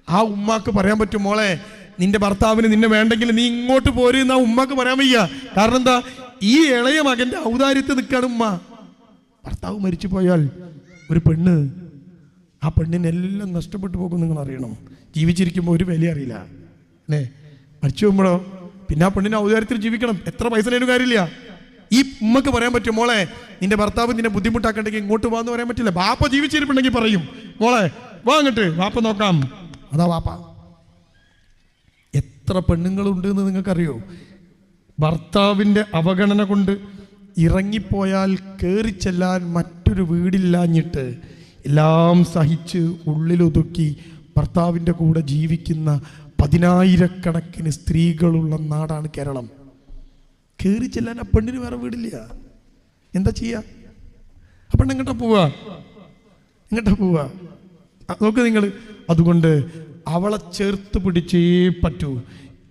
ആ ഉമ്മാക്ക് പറയാൻ പറ്റും മോളെ നിന്റെ ഭർത്താവിന് നിന്നെ വേണ്ടെങ്കിൽ നീ ഇങ്ങോട്ട് പോരുന്ന ഉമ്മാക്ക് പറയാൻ വയ്യ. കാരണം എന്താ? ഈ ഇളയ മകന്റെ ഔദാര്യത്തിൽ നിൽക്കാണ് ഉമ്മ. ഭർത്താവ് മരിച്ചു പോയാൽ ഒരു പെണ്ണ് ആ പെണ്ണിനെല്ലാം നഷ്ടപ്പെട്ടു പോകും നിങ്ങൾ അറിയണം. ജീവിച്ചിരിക്കുമ്പോൾ ഒരു വില അറിയില്ല. അല്ലേ? മരിച്ചു പോകുമ്പോഴോ? പിന്നെ ആ പെണ്ണിന് ഔദാര്യത്തിൽ ജീവിക്കണം. എത്ര പൈസ കാര്യമില്ല. ഈ ഉമ്മക്ക് പറയാൻ പറ്റും മോളെ നിന്റെ ഭർത്താവ് നിന്നെ ബുദ്ധിമുട്ടാക്കണ്ടെങ്കിൽ ഇങ്ങോട്ട് വാന്ന് പറയാൻ പറ്റില്ല. ബാപ്പ ജീവിച്ചിരിപ്പുണ്ടെങ്കിൽ പറയും മോളെ വാ അങ്ങോട്ട് വാപ്പ നോക്കാം. അതാ വാപ്പ. എത്ര പെണ്ണുങ്ങളുണ്ട് എന്ന് നിങ്ങൾക്കറിയോ? ഭർത്താവിന്റെ അവഗണന കൊണ്ട് ഇറങ്ങിപ്പോയാൽ കയറി ചെല്ലാൻ മറ്റൊരു വീടില്ലാഞ്ഞിട്ട് എല്ലാം സഹിച്ച് ഉള്ളിലൊതുക്കി ഭർത്താവിന്റെ കൂടെ ജീവിക്കുന്ന പതിനായിരക്കണക്കിന് സ്ത്രീകളുള്ള നാടാണ് കേരളം. കയറി ചെല്ലാൻ ആ പെണ്ണിന് വേറെ വീടില്ല. എന്താ ചെയ്യാ? ആ എങ്ങോട്ട എങ്ങോട്ടാ പോവാ? എങ്ങോട്ടാ പോവാ? നോക്ക് നിങ്ങൾ അതുകൊണ്ട് അവളെ ചേർത്ത് പിടിച്ചേ പറ്റൂ.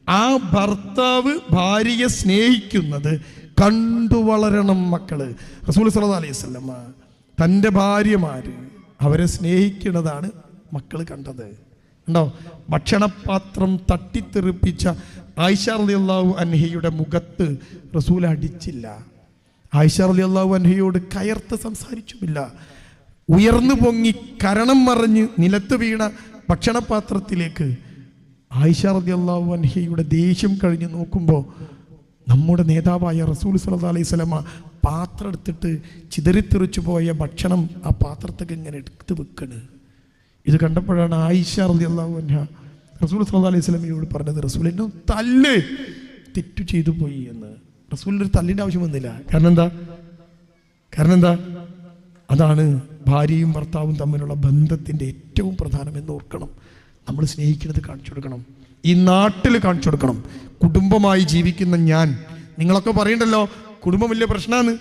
ആ ഭർത്താവ് ഭാര്യയെ സ്നേഹിക്കുന്നത് കണ്ടു വളരണം മക്കൾ. റസൂൽ സല്ലാ അലൈഹി വസല്ലമ തന്റെ ഭാര്യമാര് അവരെ സ്നേഹിക്കുന്നതാണ് മക്കൾ കണ്ടത്. ഉണ്ടോ ഭക്ഷണപാത്രം തട്ടിത്തെറിപ്പിച്ച ആയിഷ അള്ളാഹു അൻഹയുടെ മുഖത്ത് റസൂൽ അടിച്ചില്ല. ആയിഷ അള്ളാഹു അൻഹയോട് കയർത്ത് സംസാരിച്ചുമില്ല. ഉയർന്നു പൊങ്ങി കരണം മറിഞ്ഞ് നിലത്ത് വീണ ഭക്ഷണപാത്രത്തിലേക്ക് ആയിഷ അള്ളാഹു അൻഹയുടെ ദേഷ്യം കഴിഞ്ഞ് നോക്കുമ്പോൾ നമ്മുടെ നേതാവായ റസൂൽ സല്ലാ അലൈഹി സ്വലമ പാത്രം എടുത്തിട്ട് ചിതറിത്തെറിച്ചു പോയ ഭക്ഷണം ആ പാത്രത്തേക്ക് ഇങ്ങനെ എടുത്ത് വെക്കണ്. ഇത് കണ്ടപ്പോഴാണ് ആയിഷ അള്ളാഹു അൻഹ റസൂൽ സല്ലാ അലൈഹി സ്വലമയോട് പറഞ്ഞത് റസൂൽ എന്നെ തല്ല് തെറ്റു ചെയ്തു പോയി എന്ന്. റസൂലിന് ഒരു തല്ലിന്റെ ആവശ്യം വന്നില്ല. കാരണം എന്താ കാരണം എന്താ അതാണ് ഭാര്യയും ഭർത്താവും തമ്മിലുള്ള ബന്ധത്തിന്റെ ഏറ്റവും പ്രധാനം എന്ന് ഓർക്കണം. നമ്മൾ സ്നേഹിക്കുന്നത് കാണിച്ചു കൊടുക്കണം. ഈ നാട്ടിൽ കാണിച്ചു കൊടുക്കണം. കുടുംബമായി ജീവിക്കുന്ന ഞാൻ. നിങ്ങളൊക്കെ പറയണ്ടല്ലോ കുടുംബം വലിയ പ്രശ്നമാണ്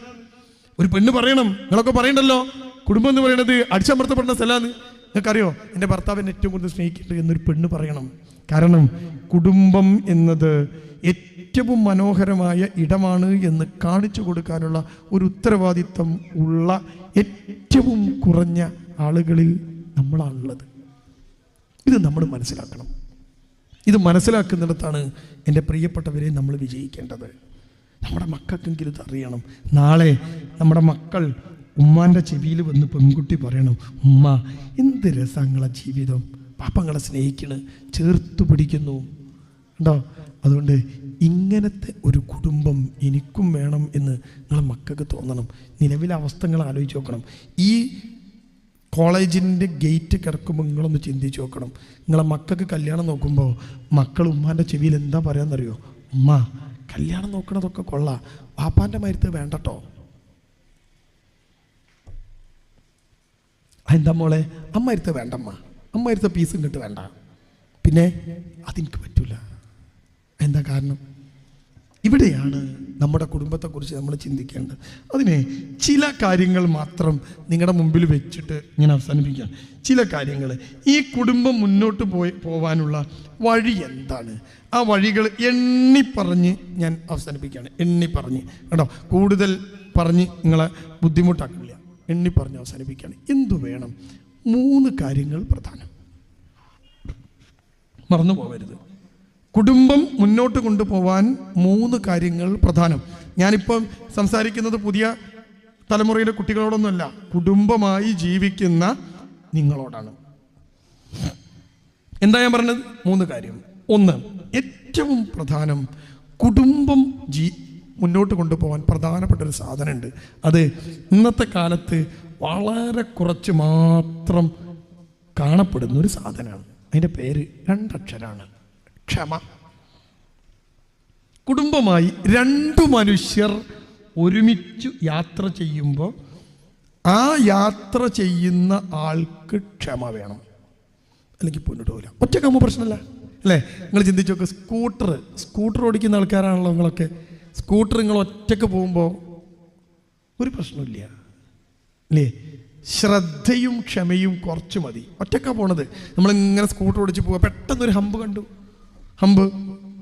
ഒരു പെണ്ണ് പറയണം നിങ്ങളൊക്കെ പറയണ്ടല്ലോ. കുടുംബം എന്ന് പറയുന്നത് അടിച്ചമർത്തപ്പെടുന്ന സ്ഥലമാണ്. നിങ്ങൾക്കറിയോ? എന്റെ ഭർത്താവ് എന്നെ ഏറ്റവും കൂടുതൽ സ്നേഹിക്കുന്നുണ്ട് എന്നൊരു പെണ്ണ് പറയണം. കാരണം കുടുംബം എന്നത് ഏറ്റവും മനോഹരമായ ഇടമാണ് എന്ന് കാണിച്ചു കൊടുക്കാനുള്ള ഒരു ഉത്തരവാദിത്വം ഉള്ള ഏറ്റവും കുറഞ്ഞ ആളുകളിൽ നമ്മളാണുള്ളത്. ഇത് നമ്മൾ മനസ്സിലാക്കണം. ഇത് മനസ്സിലാക്കുന്നിടത്താണ് എന്റെ പ്രിയപ്പെട്ടവരെ നമ്മൾ വിജയിക്കേണ്ടത്. നമ്മുടെ മക്കൾക്കെങ്കിലും ഇത് അറിയണം. നാളെ നമ്മുടെ മക്കൾ ഉമ്മാന്റെ ചെവിയിൽ വന്ന് പെൺകുട്ടി പറയണം ഉമ്മ എന്ത് രസങ്ങളെ ജീവിതം. പാപ്പങ്ങളെ സ്നേഹിക്കണ് ചേർത്ത് പിടിക്കുന്നു. ഉണ്ടോ അതുകൊണ്ട് ഇങ്ങനത്തെ ഒരു കുടുംബം എനിക്കും വേണം എന്ന് നിങ്ങളെ മക്കൾക്ക് തോന്നണം. നിലവിലെ അവസ്ഥകൾ ആലോചിച്ച് നോക്കണം. ഈ കോളേജിന്റെ ഗേറ്റ് കിടക്കുമ്പോൾ നിങ്ങളൊന്ന് ചിന്തിച്ച് നോക്കണം. നിങ്ങളെ മക്കൾക്ക് കല്യാണം നോക്കുമ്പോൾ മക്കൾ ഉമ്മാന്റെ ചെവിയിൽ എന്താ പറയാമെന്നറിയോ ഉമ്മ കല്യാണം നോക്കണതൊക്കെ കൊള്ളാം. വാപ്പാന്റെ മരുത്ത് വേണ്ടട്ടോ? എന്താ മോളെ? അമ്മ ഇരുത്ത വേണ്ടമ്മ. അമ്മ ഇരുത്ത പീസും കിട്ട് വേണ്ട. പിന്നെ അതെനിക്ക് പറ്റൂല. എന്താ കാരണം? ഇവിടെയാണ് നമ്മുടെ കുടുംബത്തെക്കുറിച്ച് നമ്മൾ ചിന്തിക്കേണ്ടത്. അതിനെ ചില കാര്യങ്ങൾ മാത്രം നിങ്ങളുടെ മുമ്പിൽ വെച്ചിട്ട് ഇങ്ങനെ അവസാനിപ്പിക്കുകയാണ് ചില കാര്യങ്ങൾ ഈ കുടുംബം മുന്നോട്ട് പോയി പോവാനുള്ള വഴി എന്താണ്? ആ വഴികൾ എണ്ണി പറഞ്ഞ് ഞാൻ അവസാനിപ്പിക്കുകയാണ്. എണ്ണി പറഞ്ഞ്. കേട്ടോ കൂടുതൽ പറഞ്ഞ് നിങ്ങളെ ബുദ്ധിമുട്ടാക്കില്ല എണ്ണി പറഞ്ഞ് അവസാനിപ്പിക്കുകയാണ്. എന്തു വേണം? മൂന്ന് കാര്യങ്ങൾ പ്രധാനം. മറന്നു പോകരുത് കുടുംബം മുന്നോട്ട് കൊണ്ടുപോകാൻ മൂന്ന് കാര്യങ്ങൾ പ്രധാനം. ഞാനിപ്പം സംസാരിക്കുന്നത് പുതിയ തലമുറയിലെ കുട്ടികളോടൊന്നുമല്ല കുടുംബമായി ജീവിക്കുന്ന നിങ്ങളോടാണ്. എന്താ ഞാൻ പറഞ്ഞത്? മൂന്ന് കാര്യം. ഒന്ന് ഏറ്റവും പ്രധാനം കുടുംബം ജീ മുന്നോട്ട് കൊണ്ടുപോകാൻ പ്രധാനപ്പെട്ട ഒരു സാധനമുണ്ട്. അത് ഇന്നത്തെ കാലത്ത് വളരെ കുറച്ച് മാത്രം കാണപ്പെടുന്ന ഒരു സാധനമാണ്. അതിന്റെ പേര് രണ്ടക്ഷരാണ്. ക്ഷമ. കുടുംബമായി രണ്ടു മനുഷ്യർ ഒരുമിച്ച് യാത്ര ചെയ്യുമ്പോൾ ആ യാത്ര ചെയ്യുന്ന ആൾക്ക് ക്ഷമ വേണം. അല്ലെങ്കിൽ മുന്നോട്ട് പോകില്ല ഒറ്റക്കാകുമ്പോൾ പ്രശ്നമല്ല. അല്ലേ? നിങ്ങൾ ചിന്തിച്ചു നോക്ക് സ്കൂട്ടർ സ്കൂട്ടർ ഓടിക്കുന്ന ആൾക്കാരാണല്ലോ നിങ്ങളൊക്കെ. സ്കൂട്ടർ നിങ്ങൾ ഒറ്റയ്ക്ക് പോകുമ്പോൾ ഒരു പ്രശ്നമില്ല അല്ലേ? ശ്രദ്ധയും ക്ഷമയും കുറച്ച് മതി. ഒറ്റക്കാണ് പോണത്. നമ്മളിങ്ങനെ സ്കൂട്ടർ ഓടിച്ച് പോവുക പെട്ടെന്ന് ഒരു ഹമ്പ് കണ്ടു. ഹമ്പ്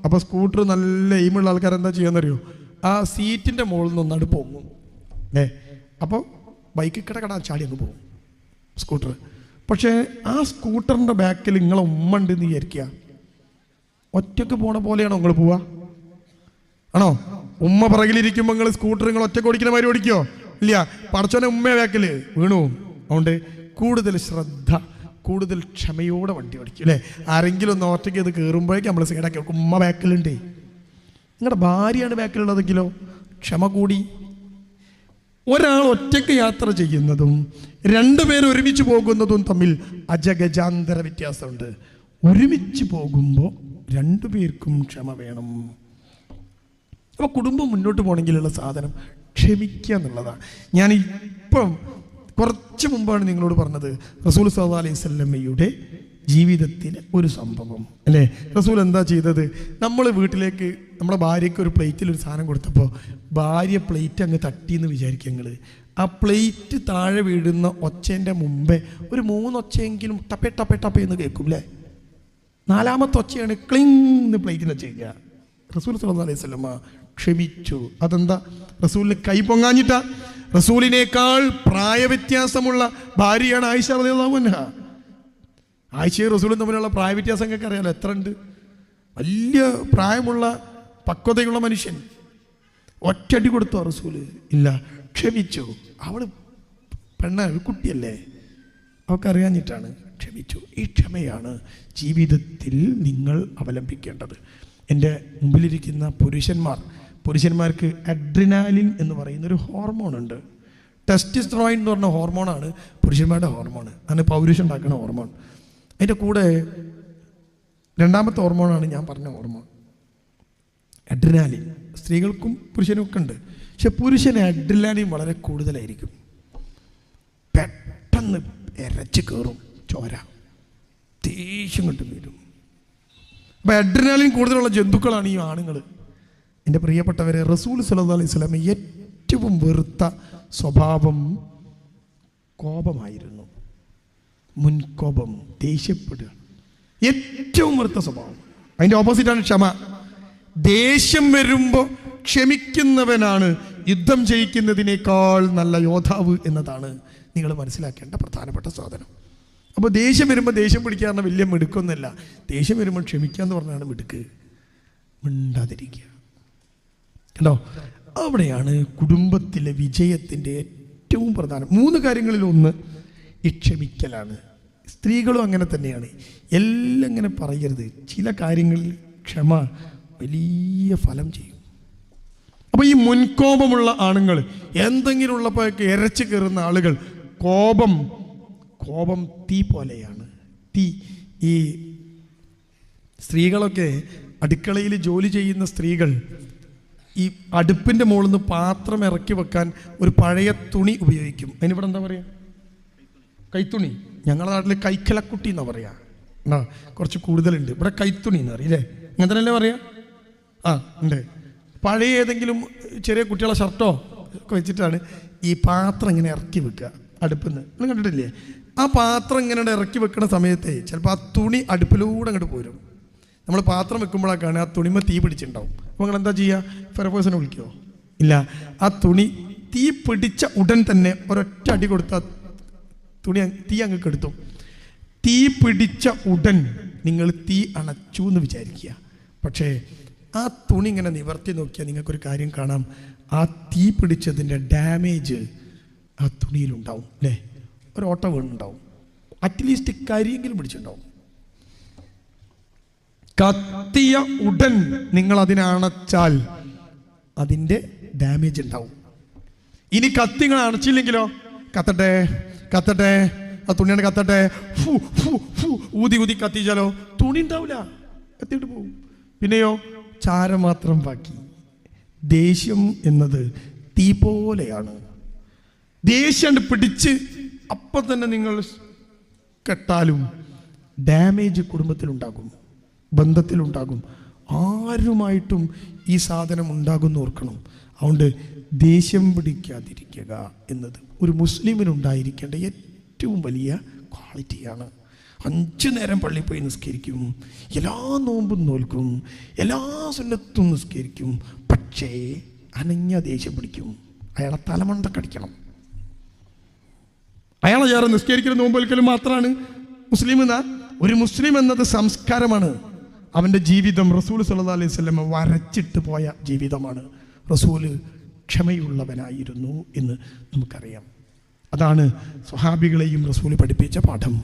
അപ്പോൾ സ്കൂട്ടർ നല്ല എയിമുള്ള ആൾക്കാർ എന്താ ചെയ്യാന്നറിയോ? ആ സീറ്റിന്റെ മുകളിൽ നിന്ന് ഒന്നാട് പോകും ഏ അപ്പോൾ ബൈക്ക് കിടക്കട ചാടി അങ്ങ് പോകും. സ്കൂട്ടർ. പക്ഷേ ആ സ്കൂട്ടറിന്റെ ബാക്കിൽ നിങ്ങളെ ഉമ്മ ഉണ്ടെന്ന് വിചാരിക്കുക ഒറ്റയ്ക്ക് പോണ പോലെയാണോ നിങ്ങൾ പോവാ? ആണോ? ഉമ്മ പിറകിലിരിക്കുമ്പോൾ നിങ്ങൾ സ്കൂട്ടർ നിങ്ങൾ ഒറ്റയ്ക്ക് ഓടിക്കുന്ന മാതിരി ഓടിക്കോ? ഇല്ല. പടച്ചോനെ ഉമ്മയെ ബാക്കിൽ വീണു. അതുകൊണ്ട് കൂടുതൽ ശ്രദ്ധ കൂടുതൽ ക്ഷമയോടെ വണ്ടി ഓടിക്കും. അല്ലേ? ആരെങ്കിലും ഒന്ന് ഒറ്റയ്ക്ക് ഇത് കയറുമ്പോഴേക്കും നമ്മൾ സൈഡാക്കി വെക്കും. ഉമ്മ ബാക്കിലുണ്ടേ. നിങ്ങളുടെ ഭാര്യയാണ് ബാക്കിലുള്ളതെങ്കിലോ? ക്ഷമ കൂടി. ഒരാൾ ഒറ്റയ്ക്ക് യാത്ര ചെയ്യുന്നതും രണ്ടുപേർ ഒരുമിച്ച് പോകുന്നതും തമ്മിൽ അജഗജാന്തര വ്യത്യാസമുണ്ട്. ഒരുമിച്ച് പോകുമ്പോൾ രണ്ടുപേർക്കും ക്ഷമ വേണം. അപ്പോൾ കുടുംബം മുന്നോട്ട് പോകണമെങ്കിലുള്ള സാധനം ക്ഷമിക്കുക എന്നുള്ളതാണ്. ഞാൻ ഇപ്പം കുറച്ച് മുമ്പാണ് നിങ്ങളോട് പറഞ്ഞത് റസൂൽ സല്ലാ അലൈഹി സ്വല്ലമ്മയുടെ ജീവിതത്തിലെ ഒരു സംഭവം. അല്ലേ? റസൂൽ എന്താ ചെയ്തത്? നമ്മൾ വീട്ടിലേക്ക് നമ്മുടെ ഭാര്യയ്ക്ക് ഒരു പ്ലേറ്റിൽ ഒരു സാധനം കൊടുത്തപ്പോൾ ഭാര്യ പ്ലേറ്റ് അങ്ങ് തട്ടിയെന്ന് വിചാരിക്കുക ഞങ്ങൾ ആ പ്ലേറ്റ് താഴെ വീഴുന്ന ഒച്ചേന്റെ മുമ്പേ ഒരു മൂന്നൊച്ചയെങ്കിലും ടപ്പേ ടപ്പേ ടപ്പേ എന്ന് കേൾക്കും അല്ലേ നാലാമത്തെ ഒച്ചയാണ് ക്ലിങ് പ്ലേറ്റിൽ ചെയ്യുക. റസൂൽ സല്ലാ അലൈഹി സ്വലമ്മ ക്ഷമിച്ചു. അതെന്താ? റസൂലിന് കൈ പൊങ്ങാഞ്ഞിട്ട. റസൂലിനേക്കാൾ പ്രായവ്യത്യാസമുള്ള ഭാര്യയാണ് ആയിഷ അൻഹ. ആയിഷയും റസൂലും തമ്മിലുള്ള പ്രായവ്യത്യാസം ഒക്കെ അറിയാലോ എത്ര ഉണ്ട്? വലിയ പ്രായമുള്ള പക്വതയുള്ള മനുഷ്യൻ. ഒറ്റടി കൊടുത്തോ റസൂൽ? ഇല്ല ക്ഷമിച്ചു. അവൾ പെണ്ണ കുട്ടിയല്ലേ? അവൾക്കറിയാഞ്ഞിട്ടാണ് ക്ഷമിച്ചു. ഈ ക്ഷമയാണ് ജീവിതത്തിൽ നിങ്ങൾ അവലംബിക്കേണ്ടത്. എന്റെ മുമ്പിലിരിക്കുന്ന പുരുഷന്മാർ പുരുഷന്മാർക്ക് അഡ്രിനാലിൻ എന്ന് പറയുന്ന ഒരു ഹോർമോൺ ഉണ്ട്. ടെസ്റ്റിസ്ട്രോയിൻ എന്ന് പറഞ്ഞ ഹോർമോണാണ് പുരുഷന്മാരുടെ ഹോർമോൺ അതിന് പൗരുഷം ഉണ്ടാക്കുന്ന ഹോർമോൺ അതിന്റെ കൂടെ രണ്ടാമത്തെ ഹോർമോണാണ് ഞാൻ പറഞ്ഞ ഹോർമോൺ അഡ്രിനാലിൻ സ്ത്രീകൾക്കും പുരുഷനും ഒക്കെ ഉണ്ട്. പക്ഷെ പുരുഷന് അഡ്രിനാലിൻ വളരെ കൂടുതലായിരിക്കും. പെട്ടെന്ന് ഇരച്ച് കയറും ചോര. ദേഷ്യം കിട്ടും വരും അപ്പം അഡ്രിനാലിൻ കൂടുതലുള്ള ജന്തുക്കളാണ് ഈ ആണുങ്ങൾ എന്റെ പ്രിയപ്പെട്ടവരെ റസൂൽ സല്ലല്ലാഹു അലൈഹി സ്വലാമി ഏറ്റവും വെറുത്ത സ്വഭാവം കോപമായിരുന്നു. മുൻകോപം ദേഷ്യപ്പെടുക. ഏറ്റവും വെറുത്ത സ്വഭാവം. അതിന്റെ ഓപ്പോസിറ്റാണ് ക്ഷമ. ദേഷ്യം വരുമ്പോൾ ക്ഷമിക്കുന്നവനാണ് യുദ്ധം ജയിക്കുന്നതിനേക്കാൾ നല്ല യോദ്ധാവ് എന്നതാണ് നിങ്ങൾ മനസ്സിലാക്കേണ്ട പ്രധാനപ്പെട്ട സാധനം. അപ്പോൾ ദേഷ്യം വരുമ്പോൾ ദേഷ്യം പിടിക്കാറുള്ള വലിയ മിടുക്കൊന്നുമല്ല ദേഷ്യം വരുമ്പോൾ ക്ഷമിക്കുക എന്ന് പറഞ്ഞാണ് മിടുക്ക് മിണ്ടാതിരിക്കുക. കണ്ടോ? അവിടെയാണ് കുടുംബത്തിലെ വിജയത്തിന്റെ ഏറ്റവും പ്രധാനം. മൂന്ന് കാര്യങ്ങളിൽ ഒന്ന് ക്ഷമിക്കലാണ്. സ്ത്രീകളും അങ്ങനെ തന്നെയാണ്. എല്ലാം ഇങ്ങനെ പറയരുത്. ചില കാര്യങ്ങളിൽ ക്ഷമ വലിയ ഫലം ചെയ്യും. അപ്പോൾ ഈ മുൻകോപമുള്ള ആണുങ്ങൾ എന്തെങ്കിലും ഉള്ളപ്പോഴൊക്കെ ഇരച്ചു കയറുന്ന ആളുകൾ കോപം കോപം തീ പോലെയാണ്. തീ ഈ സ്ത്രീകളൊക്കെ അടുക്കളയിൽ ജോലി ചെയ്യുന്ന സ്ത്രീകൾ ഈ അടുപ്പിന്റെ മുകളിൽ നിന്ന് പാത്രം ഇറക്കി വെക്കാൻ ഒരു പഴയ തുണി ഉപയോഗിക്കും. അതിനിവിടെ എന്താ പറയുക കൈത്തുണി. ഞങ്ങളുടെ നാട്ടിൽ കൈക്കലക്കുട്ടി എന്നാ പറയാ. ആ കുറച്ച് കൂടുതലുണ്ട്. ഇവിടെ കൈത്തുണി എന്ന് അറിയില്ലേ അങ്ങനെ തന്നെയല്ലേ പറയാ? ആ ഉണ്ട്. പഴയ ഏതെങ്കിലും ചെറിയ കുട്ടികളുടെ ഷർട്ടോ ഒക്കെ വെച്ചിട്ടാണ് ഈ പാത്രം ഇങ്ങനെ ഇറക്കി വെക്കുക അടുപ്പിൽ നിന്ന് നിങ്ങൾ കണ്ടിട്ടില്ലേ? ആ പാത്രം ഇങ്ങനെ ഇറക്കി വെക്കുന്ന സമയത്തെ ചിലപ്പോൾ ആ തുണി അടുപ്പിലൂടെ അങ്ങോട്ട് പോരും. നമ്മൾ പാത്രം വെക്കുമ്പോഴൊക്കെയാണ് ആ തുണിമ തീ പിടിച്ചിട്ടുണ്ടാവും. നിങ്ങൾ എന്താ ചെയ്യുക ഫെറഫേഴ്സിനെ വിളിക്കുമോ ഇല്ല. ആ തുണി തീ പിടിച്ച ഉടൻ തന്നെ ഒരൊറ്റ അടി കൊടുത്ത തുണി തീ അങ്ങ് കെടുത്തു. തീ പിടിച്ച ഉടൻ നിങ്ങൾ തീ അണച്ചു എന്ന് വിചാരിക്കുക. പക്ഷേ ആ തുണി ഇങ്ങനെ നിവർത്തി നോക്കിയാൽ നിങ്ങൾക്കൊരു കാര്യം കാണാം. ആ തീ പിടിച്ചതിന്റെ ഡാമേജ് ആ തുണിയിലുണ്ടാവും അല്ലേ? ഒരു ഓട്ട വീണുണ്ടാവും. അറ്റ്ലീസ്റ്റ് കരിയെങ്കിലും പിടിച്ചിട്ടുണ്ടാവും. കത്തിയ ഉടൻ നിങ്ങൾ അതിനെ അണച്ചാൽ അതിന്റെ ഡാമേജ് ഉണ്ടാവും. ഇനി കത്തി നിങ്ങൾ അണച്ചില്ലെങ്കിലോ? കത്തട്ടെ കത്തട്ടെ ആ തുണിയാണ് കത്തട്ടെ. ഫു, ഫു, ഫു, ഊതി ഊതി കത്തിച്ചാലോ? തുണി ഉണ്ടാവില്ല. കത്തിയിട്ട് പോകും പിന്നെയോ ചാരം മാത്രം ബാക്കി ദേഷ്യം എന്നത് തീ പോലെയാണ്. ദേഷ്യം പിടിച്ച് അപ്പം തന്നെ നിങ്ങൾ കെട്ടാലും ഡാമേജ് കുടുംബത്തിലുണ്ടാകും. ബന്ധത്തിലുണ്ടാകും. ആരുമായിട്ടും ഈ സാധനം ഉണ്ടാകുമെന്ന് ഓർക്കണം. അതുകൊണ്ട് ദേഷ്യം പിടിക്കാതിരിക്കുക എന്നത് ഒരു മുസ്ലിമിനുണ്ടായിരിക്കേണ്ട ഏറ്റവും വലിയ ക്വാളിറ്റിയാണ്. അഞ്ചു നേരം പള്ളിയിൽ പോയി നിസ്കരിക്കും എല്ലാ നോമ്പും നോൽക്കും എല്ലാ സുന്നത്തും നിസ്കരിക്കും പക്ഷേ അനഞ്ഞ ദേഷ്യം പിടിക്കും. അയാളെ തലമണ്ട കടിക്കണം അയാളെ ചേർന്ന് നിസ്കരിക്കലും നോമ്പൊലിക്കലും മാത്രമാണ്. മുസ്ലിം എന്ന ഒരു മുസ്ലിം എന്നത് സംസ്കാരമാണ്. അവന്റെ ജീവിതം റസൂൽ സല്ലാ അലൈഹി സ്വലമ വരച്ചിട്ട് പോയ ജീവിതമാണ്. റസൂൽ ക്ഷമയുള്ളവനായിരുന്നു എന്ന് നമുക്കറിയാം. അതാണ് സ്വഹാബികളെയും റസൂൽ പഠിപ്പിച്ച പാഠം.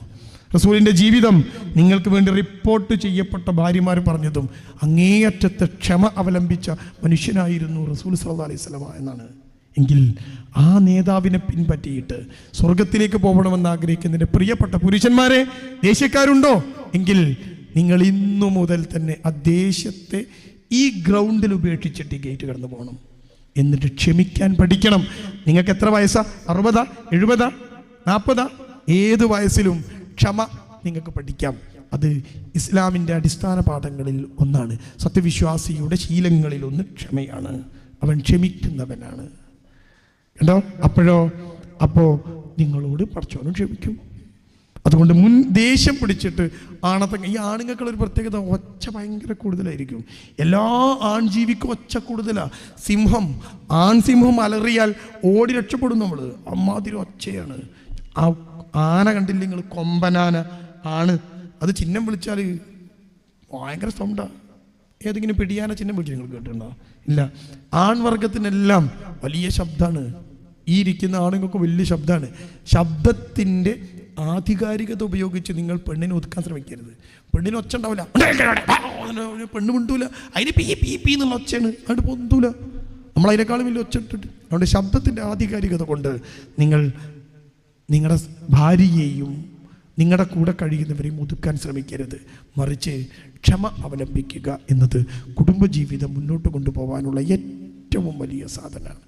റസൂലിന്റെ ജീവിതം നിങ്ങൾക്ക് വേണ്ടി റിപ്പോർട്ട് ചെയ്യപ്പെട്ട ഭാര്യമാർ പറഞ്ഞതും അങ്ങേയറ്റത്തെ ക്ഷമ അവലംബിച്ച മനുഷ്യനായിരുന്നു റസൂൽ സല്ലാ അലൈഹി സ്വലമ എന്നാണ്. എങ്കിൽ ആ നേതാവിനെ പിൻപറ്റിയിട്ട് സ്വർഗത്തിലേക്ക് പോകണമെന്ന് ആഗ്രഹിക്കുന്നതിന്റെ പ്രിയപ്പെട്ട പുരുഷന്മാരെ ദേഷ്യക്കാരുണ്ടോ? എങ്കിൽ നിങ്ങൾ ഇന്നു മുതൽ തന്നെ ആ ദേശത്തെ ഈ ഗ്രൗണ്ടിൽ ഉപേക്ഷിച്ചിട്ട് ഈ ഗേറ്റ് കടന്നു പോകണം. എന്നിട്ട് ക്ഷമിക്കാൻ പഠിക്കണം. നിങ്ങൾക്ക് എത്ര വയസ്സാ? അറുപതാ? എഴുപതാ? നാൽപ്പതാ? ഏത് വയസ്സിലും ക്ഷമ നിങ്ങൾക്ക് പഠിക്കാം. അത് ഇസ്ലാമിന്റെ അടിസ്ഥാന പാഠങ്ങളിൽ ഒന്നാണ്. സത്യവിശ്വാസിയുടെ ശീലങ്ങളിൽ ഒന്ന് ക്ഷമയാണ്. അവൻ ക്ഷമിക്കുന്നവനാണ്. കണ്ടോ? അപ്പോഴോ? അപ്പോൾ നിങ്ങളോട് പറച്ചോനും ക്ഷമിക്കും. അതുകൊണ്ട് മുൻ ദേഷ്യം പിടിച്ചിട്ട് ആണത്തെ ഈ ആണുങ്ങൾക്കുള്ള ഒരു പ്രത്യേകത ഒച്ച ഭയങ്കര കൂടുതലായിരിക്കും. എല്ലാ ആൺജീവിക്കും ഒച്ച കൂടുതലാണ് സിംഹം ആൺ സിംഹം അലറിയാൽ ഓടി രക്ഷപ്പെടും നമ്മൾ അമ്മാതിരി ഒച്ചയാണ്. ആ ആന കണ്ടില്ലെങ്കിൽ നിങ്ങൾ കൊമ്പനാന ആണ്. അത് ചിഹ്നം വിളിച്ചാൽ ഭയങ്കര സൗണ്ടാണ് ഏതെങ്കിലും പിടിയാന ചിഹ്നം വിളിച്ചു നിങ്ങൾ കേട്ടിട്ടുണ്ടോ? ഇല്ല. ആൺവർഗത്തിനെല്ലാം വലിയ ശബ്ദമാണ് ഈ ഇരിക്കുന്ന ആണുങ്ങൾക്ക് വലിയ ശബ്ദമാണ് ശബ്ദത്തിന്റെ ആധികാരികത ഉപയോഗിച്ച് നിങ്ങൾ പെണ്ണിനെ ഒതുക്കാൻ ശ്രമിക്കരുത്. പെണ്ണിന് ഒച്ച ഉണ്ടാവില്ല. പെണ്ണ് മിണ്ടൂല. അതിന് പി പി പീ എന്നുള്ള ഒച്ചയാണ്. അതുകൊണ്ട് പൊന്തൂല. നമ്മൾ അതിനേക്കാളും വലിയ ഒച്ച ഇട്ടിട്ട്. അതുകൊണ്ട് ശബ്ദത്തിന്റെ ആധികാരികത കൊണ്ട് നിങ്ങൾ നിങ്ങളുടെ ഭാര്യയെയും നിങ്ങളുടെ കൂടെ കഴിയുന്നവരെയും ഒതുക്കാൻ ശ്രമിക്കരുത്. മറിച്ച് ക്ഷമ അവലംബിക്കുക എന്നത് കുടുംബജീവിതം മുന്നോട്ട് കൊണ്ടുപോകാനുള്ള ഏറ്റവും വലിയ സാധനമാണ്.